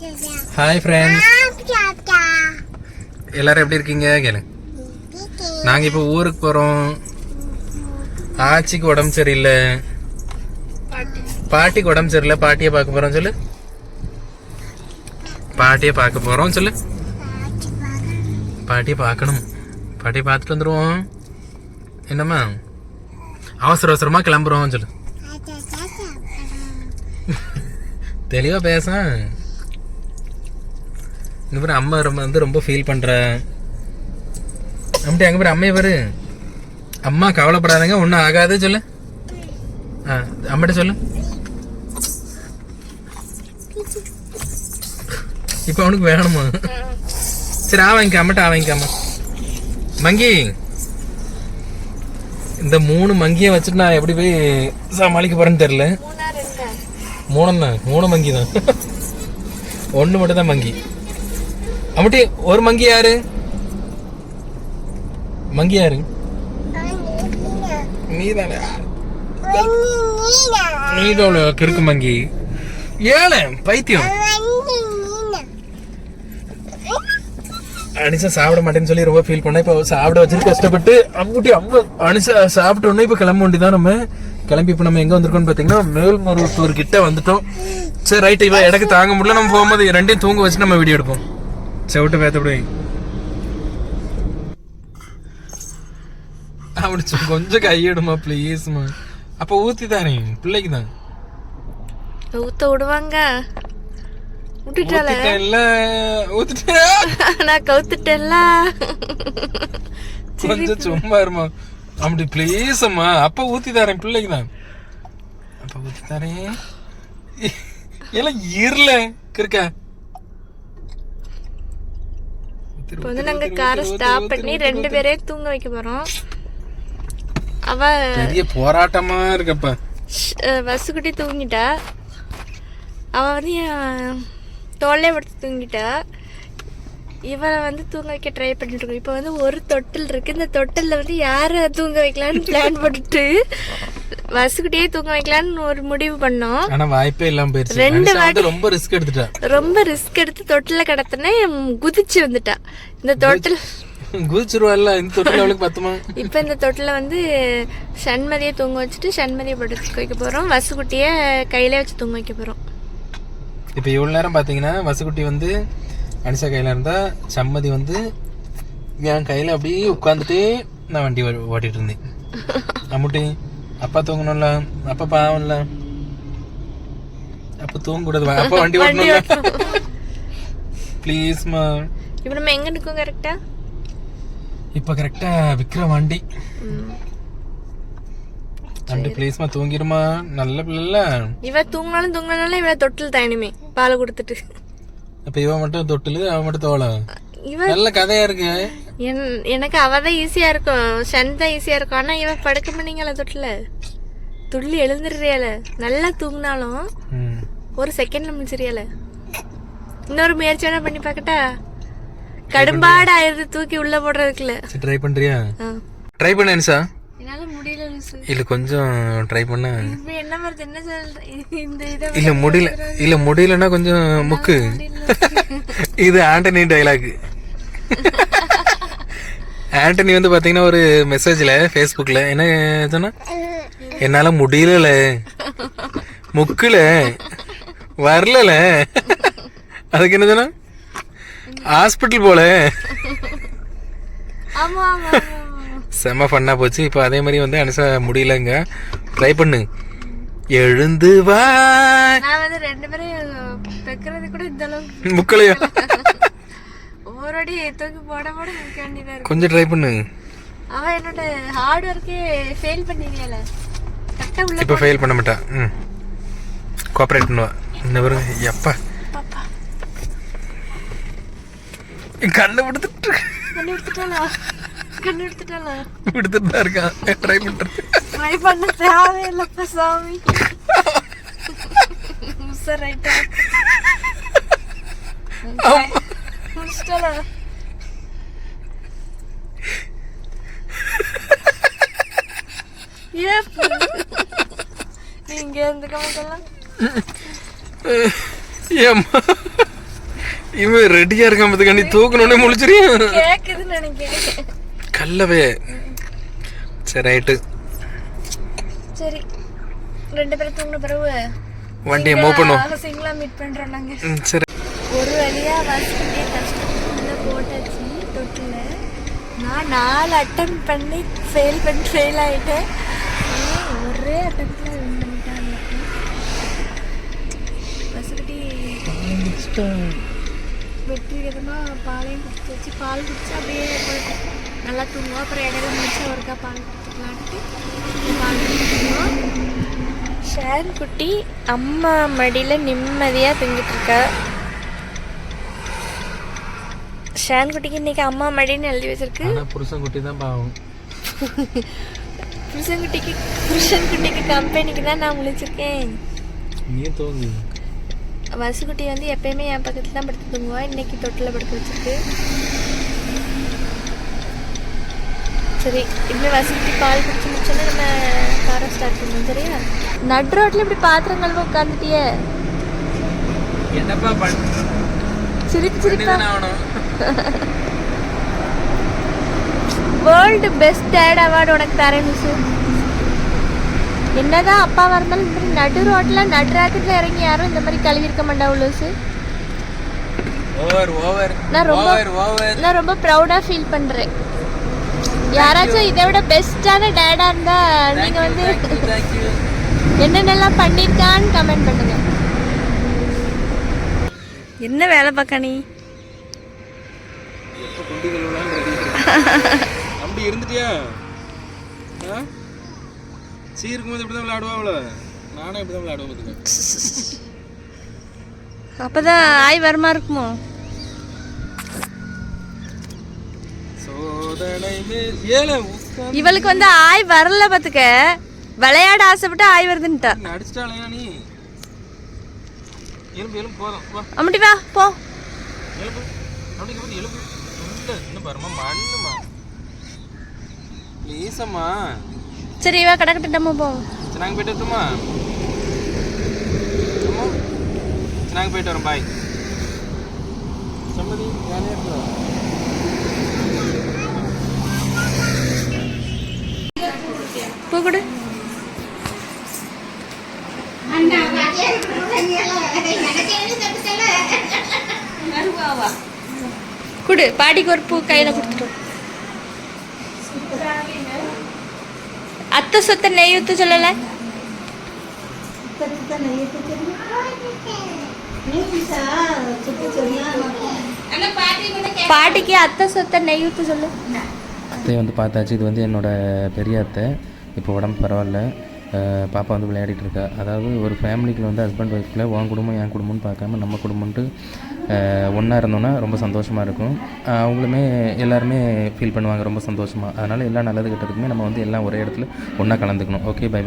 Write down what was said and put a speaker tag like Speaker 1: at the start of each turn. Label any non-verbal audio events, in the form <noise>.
Speaker 1: Hi friends எல்லாரும் எப்படி இருக்கீங்க? கேளு. நாங்கள் இப்போ ஊருக்கு போகிறோம் ஆச்சிக்கு உடம்பு சரியில்லை. பாட்டிக்கு உடம்பு சரியில்லை. பாட்டியை பார்க்க போகிறோம் சொல்லு. பாட்டியை பார்க்க போகிறோம் சொல்லு. பாட்டியை பார்க்கணும். பாட்டியை பார்த்துட்டு வந்துடுவோம் என்னம்மா? அவசர அவசரமாக கிளம்புறோம் சொல்லு. தெளிவாக பேச. இங்கே பாரு அம்மா ரொம்ப வந்து ரொம்ப ஃபீல் பண்ணுற அம்மிட்டி அங்கே பாரு அம்மையை பாரு. அம்மா கவலைப்படாதங்க ஒன்றும் ஆகாது சொல்லு. ஆ அம்மிட்ட சொல்லு. இப்போ அவனுக்கு வேணுமா? சரி ஆ வாங்கிக்க அம்மட்ட ஆ வாங்கிக்காம மங்கி இந்த மூணு மங்கியை வச்சுட்டு நான் எப்படி போய் சமாளிக்க போறேன்னு தெரியல. மூணு தான் மூணு மங்கி தான் ஒன்று மட்டும் தான் மங்கி. அம்மட்டி ஒரு மங்கி யாரு? மங்கி யாரு? நீ தானே நீதோட கிறுக்கு மங்கி. ஏழை பைத்தியம். அனிசா சாப்பிட மாட்டேன்னு சொல்லி ரொம்ப ஃபீல் பண்ணேன் இப்போ சாப்பிட வச்சுட்டு கஷ்டப்பட்டு அம்முட்டி அம்மா அனிசா சாப்பிட்ட உடனே இப்போ கிளம்ப வேண்டிதான் நம்ம. கிளம்பி இப்போ நம்ம எங்கே வந்திருக்கோம்னு பார்த்தீங்கன்னா மேல்மருவத்தூர் கிட்ட வந்துட்டோம். சரி ரைட் இவன் எனக்கு தாங்க முடியல. நம்ம போகும்போது ரெண்டையும் தூங்க வச்சு நம்ம வீடியோ எடுப்போம். செவிட்டு பேத்தப்படி அப்படி சொ- கொஞ்சம் கையிடுமா ப்ளீஸ்மா அப்போ ஊற்றி தாரேன் பிள்ளைக்கு தான்
Speaker 2: ஊத்த விடுவாங்க. விட்டுட்டால
Speaker 1: ஊற்றிட்டேன் <laughs>
Speaker 2: நான் கவுத்துட்டேன்ல.
Speaker 1: கொஞ்சம் சும்மா இருமா. அப்படி ப்ளீஸ் அம்மா அப்ப ஊத்தி தரேன் பிள்ளைக்கு தான் அப்ப ஊத்தி தரேன். எல்லாம் இருல கிருக்கா
Speaker 2: இப்போ வந்து நாங்க காரை ஸ்டாப் பண்ணி ரெண்டு பேரையும் தூங்க வைக்க போறோம். அவ
Speaker 1: பெரிய போராட்டமா இருக்கப்ப.
Speaker 2: அஹ், வசுக்குட்டி தூங்கிட்டா. அவ வந்து தோல்லே படுத்து தூங்கிட்டா. இவரை வந்து தூங்க வைக்க ட்ரை பண்ணிட்டு இருக்கோம். இப்போ வந்து ஒரு தொட்டில் இருக்கு. இந்த தொட்டில்ல வந்து யாரை தூங்க வைக்கலான்னு பிளான் போட்டுட்டு வசுக்குட்டியே தூங்க வைக்கலான்னு ஒரு முடிவு பண்ணோம்.
Speaker 1: ஆனா வாய்ப்பே இல்லாம போயிருச்சு.
Speaker 2: ரெண்டு
Speaker 1: வந்து ரொம்ப ரிஸ்க் எடுத்துட்டா.
Speaker 2: ரொம்ப ரிஸ்க் எடுத்து தொட்டில கடத்தினே குதிச்சு வந்துட்டா. இந்த தொட்டில் <laughs>
Speaker 1: குதிச்சிருவாள்ல இந்த தொட்டில் அவளுக்கு பத்துமா?
Speaker 2: இப்போ இந்த தொட்டில வந்து சண்மதியை தூங்க வச்சுட்டு சண்மதியை படுத்து வைக்க போறோம். வசுக்குட்டியை கையில வச்சு தூங்க வைக்க போறோம்.
Speaker 1: இப்ப இவ்வளவு நேரம் பாத்தீங்கன்னா வசுக்குட்டி வந்து அனிஷா கையில இருந்தா சம்மதி வந்து என் கையில அப்படியே உட்காந்துட்டு நான் வண்டி ஓ- ஓட்டிட்டு இருந்தேன். அம்முட்டி அப்பா தூங்கணும்ல? அப்பா பாவம்ல? அப்ப தூங்க கூடாது அப்பா வண்டி ஓட்டணும்ல? ப்ளீஸ்மா
Speaker 2: இப்போ நம்ம எங்க நிற்கும் கரெக்டா
Speaker 1: இப்ப கரெக்டா விக்கிற வண்டி. வண்டி ப்ளீஸ்மா தூங்கிருமா நல்ல பிள்ளைல
Speaker 2: இவ தூங்கினாலும் தூங்கினாலும் இவ தொட்டில் தாயணுமே பாலை கொடுத்துட்டு.
Speaker 1: அப்ப இவன் மட்டும் தொட்டிலு அவன் மட்டும் தோலை?
Speaker 2: இவ
Speaker 1: நல்ல கதையா இருக்கு.
Speaker 2: என்- எனக்கு அவ தான் ஈஸியா இருக்கும். சன் தான் ஈஸியா இருக்கும். ஆனா இவ படுக்க பண்ணீங்களா தொட்டில. துள்ளி எழுந்துடுறியால நல்லா தூங்கினாலும். ஒரு செகண்ட்ல முடிச்சிரியால இன்னொரு முயற்சி வேணா பண்ணி பார்க்கட்டா? கடும்பாடு ஆயிருது தூக்கி உள்ள போடுறதுக்குள்ள.
Speaker 1: சரி ட்ரை பண்றியா. ட்ரை பண்ண அனிஷா.
Speaker 2: என்னால முடியல
Speaker 1: இல்ல கொஞ்சம் ட்ரை பண்ண.
Speaker 2: இப்ப என்ன வருது என்ன சொல்ற? இந்த இதை
Speaker 1: இல்ல முடியல. இல்ல முடியலன்னா கொஞ்சம் முக்கு. இது ஆண்டனி டைலாக் <laughs> ஆண்டனி வந்து பாத்தீங்கன்னா ஒரு மெசேஜ்ல ஃபேஸ்புக்ல என்ன சொன்னா? என்னால முடியல முக்குல. வரல அதுக்கு என்ன சொன்னா? ஹாஸ்பிட்டல் போல. செம்ம ஃபன்னா போச்சு. இப்போ அதே மாதிரி வந்து அனுசா முடியலங்க. ட்ரை பண்ணு. எழுந்து வா.
Speaker 2: நான் வந்து ரெண்டு பேரும் பெக்கிறது கூட இந்த அளவுக்கு
Speaker 1: முக்கலையா?
Speaker 2: ஒவ்வொரு அடி தூக்கி போட போட வேண்டியதா இருக்கு.
Speaker 1: கொஞ்சம் ட்ரை பண்ணு.
Speaker 2: அவன் என்னோட ஹார்ட் ஒர்க்கே ஃபெயில் பண்ணிருக்கல கரெக்டா உள்ள
Speaker 1: இப்போ ஃபெயில் பண்ண மாட்டா. ம். கோஆப்ரேட் பண்ணுவா. இந்த ஒரு எப்பா. கண்ணை விடுத்துட்டு
Speaker 2: கண்ணு எடுத்துட்டாளா கண்ணு எடுத்துட்டாளா
Speaker 1: விடுத்துட்டு தான் இருக்கான். ட்ரை பண்ணுறேன்
Speaker 2: ட்ரை பண்ண தேவையில்லப்பா சாமி. சார் ரைட்டா முடிச்சிட்டாளா ஏன் நீங்க இருந்து கமக்கலாம்
Speaker 1: ஏம்மா? இவன் ரெடியா இருக்கான் பத்துக்காண்டி தூக்கணுன்னே முழிச்சிரியும்
Speaker 2: கேக்குதுன்னு நினைக்கிறேன்.
Speaker 1: கல்லவே சரி ரைட்டு.
Speaker 2: சரி. ரெண்டு பேரும் தூங்கின பிறகு
Speaker 1: வண்டியை மூவ் பண்ணுவோம்
Speaker 2: சிங்கிளா மீட் பண்றோம் நாங்க.
Speaker 1: சரி.
Speaker 2: ஒரு வழியாக வசதியே கஷ்டப்பட்டு போட்டாச்சு தொட்டில். நான் நாலு அட்டம் பண்ணி ஃபெயில் பண்ணி ஃபெயில் ஆகிட்டேன் ஒரே அட்டம்ல வின் பண்ணிட்டாங்க. வசதி வெற்றிகரமாக பாலையும் குடிச்சு வச்சு பால் குடிச்சு அப்படியே நல்லா தூங்குவோம் அப்புறம் இடையில முடிச்சு ஒருக்கா பால் குடிச்சுக்கலான்ட்டு பால் குடிச்சிருவோம் ஷேன் குட்டி அம்மா மடியில் நிம்மதியாக தூங்கிட்டு இருக்கா. ஷேன் குட்டிக்கு இன்னைக்கு அம்மா மடின்னு எழுதி வச்சிருக்கு.
Speaker 1: புருஷன் குட்டி தான் பாவம்.
Speaker 2: புருஷன் குட்டிக்கு புருஷன் குட்டிக்கு கம்பெனிக்கு தான் நான் முழிச்சிருக்கேன்.
Speaker 1: நீ தூங்கு.
Speaker 2: வசுக்குட்டி வந்து எப்பயுமே என் பக்கத்துல தான் படுத்து தூங்குவா. இன்னைக்கு தொட்டில் படுக்க வச்சிருக்கு. சரி இனிமேல் வசுக்குட்டி பால் குடிச்சு முடிச்சோன்னா நம்ம காரை ஸ்டார்ட் பண்ணுவோம் சரியா? நடு ரோட்ல இப்படி பாத்திரம் கழுவ உட்காந்துட்டியே
Speaker 1: என்னப்பா
Speaker 2: சிரிப்பு சிரிப்பா. வேர்ல்டு பெஸ்ட் டேட் அவார்டு உனக்கு தரேன் மிஸ் என்னதான் அப்பாவா இருந்தாலும் இந்த மாதிரி நடு ரோட்ல நடு ராக்கெட்ல இறங்கி யாரும் இந்த மாதிரி கழுவி இருக்க மாட்டா லூசு
Speaker 1: ஓவர் ஓவர்
Speaker 2: நான் ரொம்ப
Speaker 1: ஓவர் ஓவர்
Speaker 2: நான் ரொம்ப ப்ரௌடா ஃபீல் பண்றேன். யாராச்சும் இதை விட பெஸ்டான டேடா இருந்தா நீங்க வந்து என்னென்னலாம் பண்ணிருக்கான்னு கமெண்ட் பண்ணுங்க. என்ன வேலை பார்க்க நீ?
Speaker 1: குண்டி கழுவலாம் <laughs> அப்படி இருந்துட்டியா? சீ இருக்கும்போது இப்படி தான் விளையாடுவாங்கள நானும் இப்படி தான் விளையாடுவேன்
Speaker 2: அப்பதான் ஆய் வருமா இருக்குமோ? இவளுக்கு வந்து ஆய் வரல பாத்துக்க விளையாட ஆசைப்பட்டு ஆய் வருதுன்ட்டா
Speaker 1: அடிச்சிட்டாலையா நீ. எலும்பு எலும்பு போதும்
Speaker 2: அம்முட்டி வா போ.
Speaker 1: எலும்பு எலும்பு. இன்னும் பாருமா மண்ணுமா ப்ளீஸ் அம்மா
Speaker 2: சரி வா கடக்கட்டு நம்ம போவோம்.
Speaker 1: சரி நாங்கள் போயிட்டு வரட்டுமா சரி நாங்கள் போயிட்டு வரோம் பாய். சம்மதி வேலையாக இருக்கா?
Speaker 2: பூ கொடு. குடு பாட்டிக்கு ஒரு பூ கையில் கொடுத்துட்டு அத்தை சொத்த நெய் ஊத்து சொல்லல? பாட்டிக்கு அத்தை சொத்த நெய் ஊத்து சொல்லு.
Speaker 3: அத்தை வந்து பார்த்தாச்சு. இது வந்து என்னோட பெரிய அத்தை. இப்போ உடம்பு பரவாயில்ல. பாப்பா வந்து விளையாடிட்டு இருக்கா அதாவது ஒரு ஃபேமிலிக்குள்ள வந்து ஹஸ்பண்ட் ஒய்ஃபில் உன் குடும்பம் என் குடும்பம்னு பார்க்காம நம்ம குடும்பம்ட்டு ஒன்றா இருந்தோன்னா ரொம்ப சந்தோஷமாக இருக்கும். அவங்களுமே எல்லாருமே ஃபீல் பண்ணுவாங்க ரொம்ப சந்தோஷமாக அதனால் எல்லா நல்லது கெட்டதுக்குமே நம்ம வந்து எல்லாம் ஒரே இடத்துல ஒன்றா கலந்துக்கணும். Okay bye by